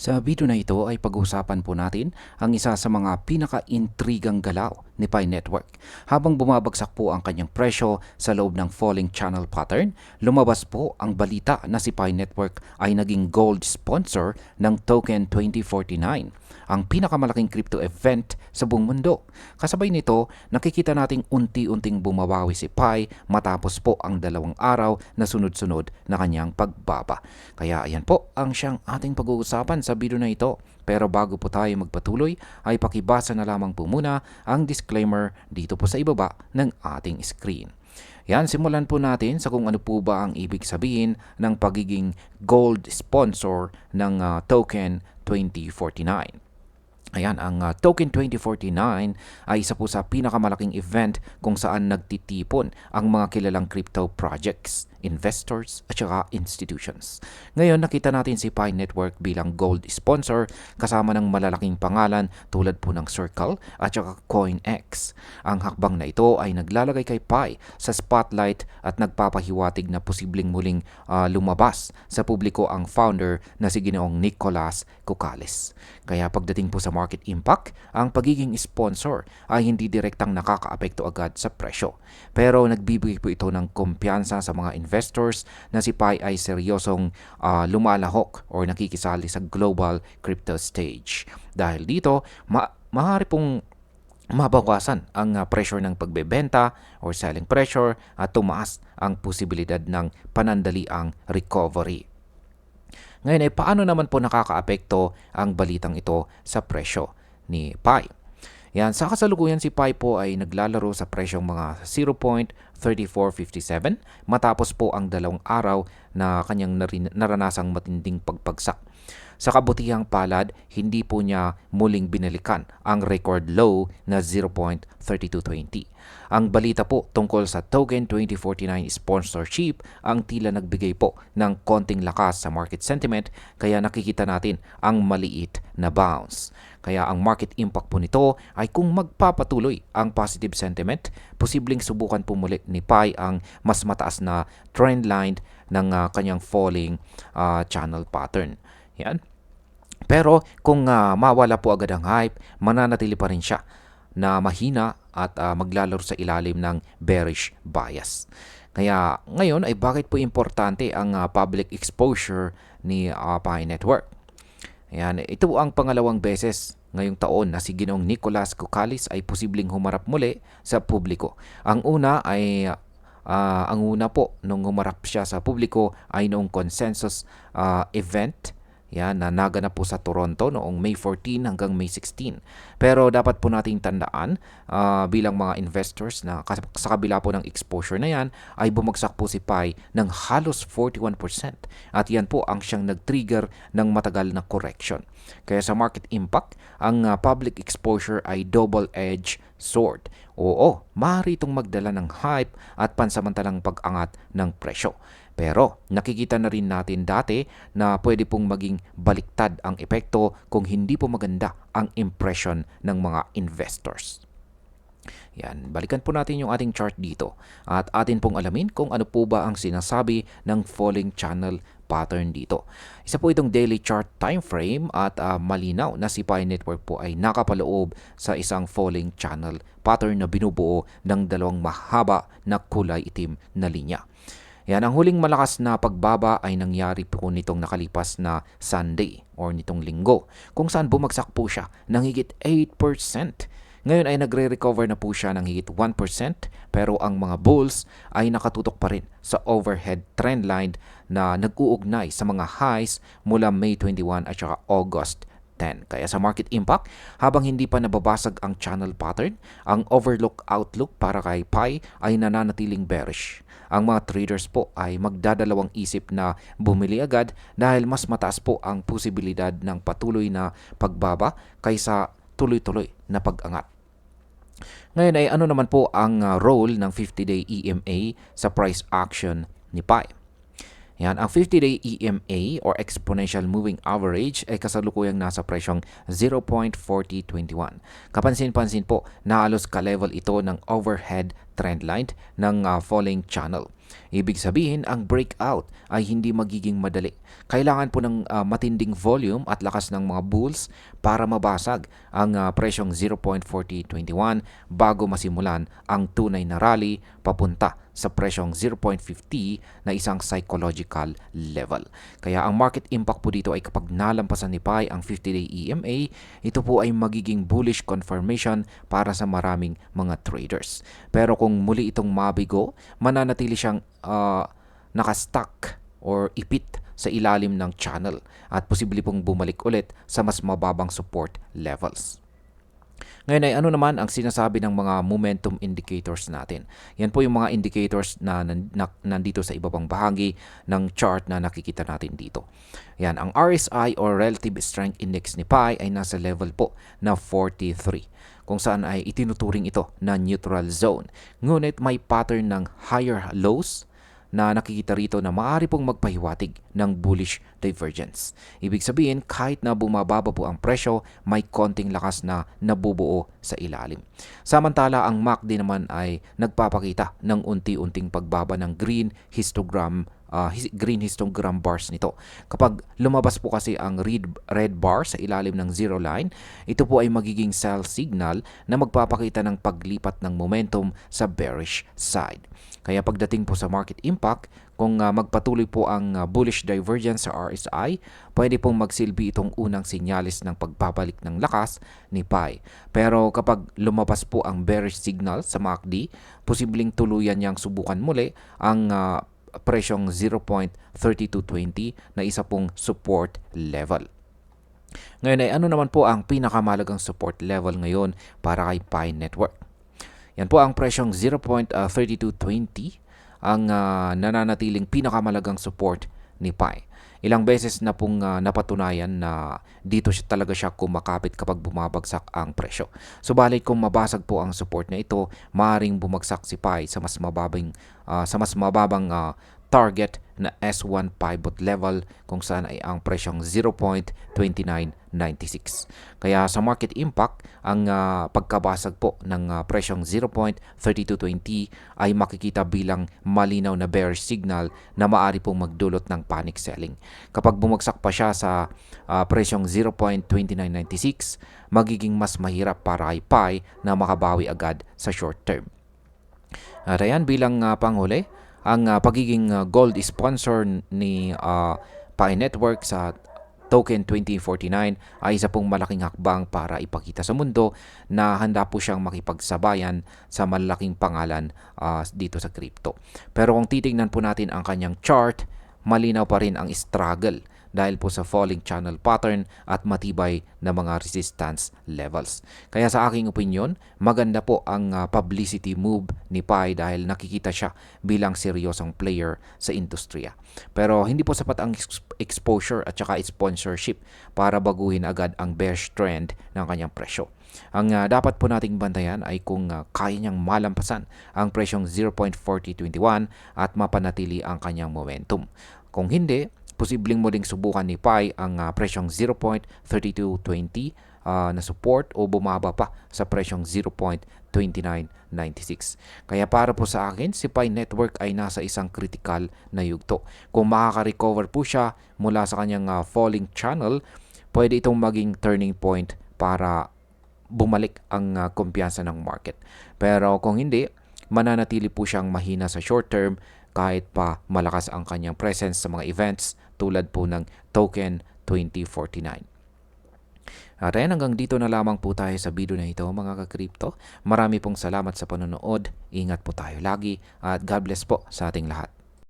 Sa video na ito ay pag-uusapan po natin ang isa sa mga pinaka-intrigang galaw ni Pi Network. Habang bumabagsak po ang kanyang presyo sa loob ng falling channel pattern, lumabas po ang balita na si Pi Network ay naging gold sponsor ng Token 2049, ang pinakamalaking crypto event sa buong mundo. Kasabay nito, nakikita nating unti-unting bumabawi si Pi matapos po ang dalawang araw na sunod-sunod na kanyang pagbaba. Kaya ayan po ang siyang ating pag-uusapan sa video na ito. Pero bago po tayo magpatuloy, ay pakibasa na lamang po muna ang disclaimer dito po sa ibaba ng ating screen. Yan, simulan po natin sa kung ano po ba ang ibig sabihin ng pagiging gold sponsor ng uh, Token 2049. Ayan, ang uh, Token 2049 ay isa po sa pinakamalaking event kung saan nagtitipon ang mga kilalang crypto projects, investors at saka institutions. Ngayon, nakita natin si Pi Network bilang gold sponsor kasama ng malalaking pangalan tulad po ng Circle at saka CoinX. Ang hakbang na ito ay naglalagay kay Pi sa spotlight at nagpapahiwatig na posibleng muling uh, lumabas sa publiko ang founder na si Ginoong Nicolas Cucales. Kaya pagdating po sa market impact, ang pagiging sponsor ay hindi direktang nakakaapekto agad sa presyo. Pero nagbibigay po ito ng kumpiyansa sa mga investors na si Pi ay seryosong uh, lumalahok or nakikisali sa global crypto stage. Dahil dito, ma maaari pong mabawasan ang uh, pressure ng pagbebenta or selling pressure at tumaas ang posibilidad ng panandaliang recovery. Ngayon ay paano naman po nakakaapekto ang balitang ito sa presyo ni Pi? Yan, sa kasalukuyan si Pi po ay naglalaro sa presyong mga 0.3457 matapos po ang dalawang araw na kanyang naranasang matinding pagpagsak. Sa kabutihang palad, hindi po niya muling binalikan ang record low na 0.3220. Ang balita po tungkol sa Token 2049 sponsorship ang tila nagbigay po ng konting lakas sa market sentiment kaya nakikita natin ang maliit na bounce. Kaya ang market impact po nito ay kung magpapatuloy ang positive sentiment, posibleng subukan po muli ni Pi ang mas mataas na trend line ng uh, kanyang falling uh, channel pattern. Yan. Pero kung uh, mawala po agad ang hype, mananatili pa rin siya na mahina at uh, maglalaro sa ilalim ng bearish bias. Kaya ngayon ay bakit po importante ang uh, public exposure ni uh, Pi Network? Ayan, ito ang pangalawang beses ngayong taon na si Ginong Nicolas Cucalis ay posibleng humarap muli sa publiko. Ang una ay uh, ang una po nung humarap siya sa publiko ay noong consensus uh, event yan, na naganap po sa Toronto noong May 14 hanggang May 16. Pero dapat po nating tandaan uh, bilang mga investors na sa kabila po ng exposure na yan ay bumagsak po si Pi ng halos 41%. At yan po ang siyang nag-trigger ng matagal na correction. Kaya sa market impact, ang uh, public exposure ay double-edged sword. Oo, maaari itong magdala ng hype at pansamantalang pag-angat ng presyo. Pero nakikita na rin natin dati na pwede pong maging baliktad ang epekto kung hindi po maganda ang impression ng mga investors. Yan, balikan po natin yung ating chart dito at atin pong alamin kung ano po ba ang sinasabi ng falling channel pattern dito. Isa po itong daily chart time frame at uh, malinaw na si Pi Network po ay nakapaloob sa isang falling channel pattern na binubuo ng dalawang mahaba na kulay itim na linya. Yan, ang huling malakas na pagbaba ay nangyari po nitong nakalipas na Sunday or nitong linggo kung saan bumagsak po siya ng higit 8%. Ngayon ay nagre-recover na po siya ng higit 1% pero ang mga bulls ay nakatutok pa rin sa overhead trend line na nag-uugnay sa mga highs mula May 21 at saka August 10. Kaya sa market impact, habang hindi pa nababasag ang channel pattern, ang overlook outlook para kay Pi ay nananatiling bearish ang mga traders po ay magdadalawang isip na bumili agad dahil mas mataas po ang posibilidad ng patuloy na pagbaba kaysa tuloy-tuloy na pag-angat. Ngayon ay ano naman po ang uh, role ng 50-day EMA sa price action ni PI? Yan, ang 50-day EMA or Exponential Moving Average ay kasalukuyang nasa presyong 0.4021. Kapansin-pansin po na halos ka-level ito ng overhead trend line ng uh, falling channel. Ibig sabihin, ang breakout ay hindi magiging madali. Kailangan po ng ah, matinding volume at lakas ng mga bulls para mabasag ang ah, presyong 0.4021 bago masimulan ang tunay na rally papunta sa presyong 0.50 na isang psychological level. Kaya ang market impact po dito ay kapag nalampasan ni Pi ang 50-day EMA, ito po ay magiging bullish confirmation para sa maraming mga traders. Pero kung muli itong mabigo, mananatili siyang ah, nakastuck or ipit sa ilalim ng channel at posible pong bumalik ulit sa mas mababang support levels. Ngayon ay ano naman ang sinasabi ng mga momentum indicators natin. Yan po yung mga indicators na, nan- na- nandito sa iba pang bahagi ng chart na nakikita natin dito. Yan, ang RSI or Relative Strength Index ni Pi ay nasa level po na 43 kung saan ay itinuturing ito na neutral zone. Ngunit may pattern ng higher lows na nakikita rito na maaari pong magpahiwatig ng bullish divergence. Ibig sabihin, kahit na bumababa po ang presyo, may konting lakas na nabubuo sa ilalim. Samantala, ang MACD naman ay nagpapakita ng unti-unting pagbaba ng green histogram uh, green histogram bars nito. Kapag lumabas po kasi ang red, red bar sa ilalim ng zero line, ito po ay magiging sell signal na magpapakita ng paglipat ng momentum sa bearish side. Kaya pagdating po sa market impact, kung uh, magpatuloy po ang uh, bullish divergence sa RSI, pwede pong magsilbi itong unang sinyalis ng pagbabalik ng lakas ni Pi. Pero kapag lumabas po ang bearish signal sa MACD, posibleng tuluyan niyang subukan muli ang uh, presyong 0.3220 na isa pong support level. Ngayon ay ano naman po ang pinakamalagang support level ngayon para kay Pi Network? Yan po ang presyong 0.3220 ang ah, nananatiling pinakamalagang support ni Pi. Ilang beses na pong ah, napatunayan na dito siya talaga siya kumakapit kapag bumabagsak ang presyo. Subalit kung mabasag po ang support na ito, maaring bumagsak si Pi sa mas mababang ah, sa mas mababang ah, target na S1 pivot level kung saan ay ang presyong 0.2996. Kaya sa market impact, ang ah, pagkabasag po ng ah, presyong 0.3220 ay makikita bilang malinaw na bearish signal na maari pong magdulot ng panic selling. Kapag bumagsak pa siya sa ah, presyong 0.2996, magiging mas mahirap para kay Pi na makabawi agad sa short term. At ayan, bilang uh, panghuli, ang uh, pagiging uh, gold sponsor ni uh, Pi Network sa Token 2049 ay isa pong malaking hakbang para ipakita sa mundo na handa po siyang makipagsabayan sa malaking pangalan uh, dito sa crypto. Pero kung titingnan po natin ang kanyang chart, malinaw pa rin ang struggle dahil po sa falling channel pattern at matibay na mga resistance levels. Kaya sa aking opinion, maganda po ang uh, publicity move ni Pi dahil nakikita siya bilang seryosong player sa industriya. Pero hindi po sapat ang ex- exposure at saka sponsorship para baguhin agad ang bearish trend ng kanyang presyo. Ang uh, dapat po nating bantayan ay kung uh, kaya niyang malampasan ang presyong 0.4021 at mapanatili ang kanyang momentum. Kung hindi, posibleng muling subukan ni Pi ang uh, presyong 0.3220 uh, na support o bumaba pa sa presyong 0.2996. Kaya para po sa akin, si Pi Network ay nasa isang critical na yugto. Kung makaka-recover po siya mula sa kanyang uh, falling channel, pwede itong maging turning point para bumalik ang uh, kumpiyansa ng market. Pero kung hindi, mananatili po siyang mahina sa short term kahit pa malakas ang kanyang presence sa mga events tulad po ng Token 2049. At ayan, hanggang dito na lamang po tayo sa video na ito mga ka-crypto. Marami pong salamat sa panonood. Ingat po tayo lagi at God bless po sa ating lahat.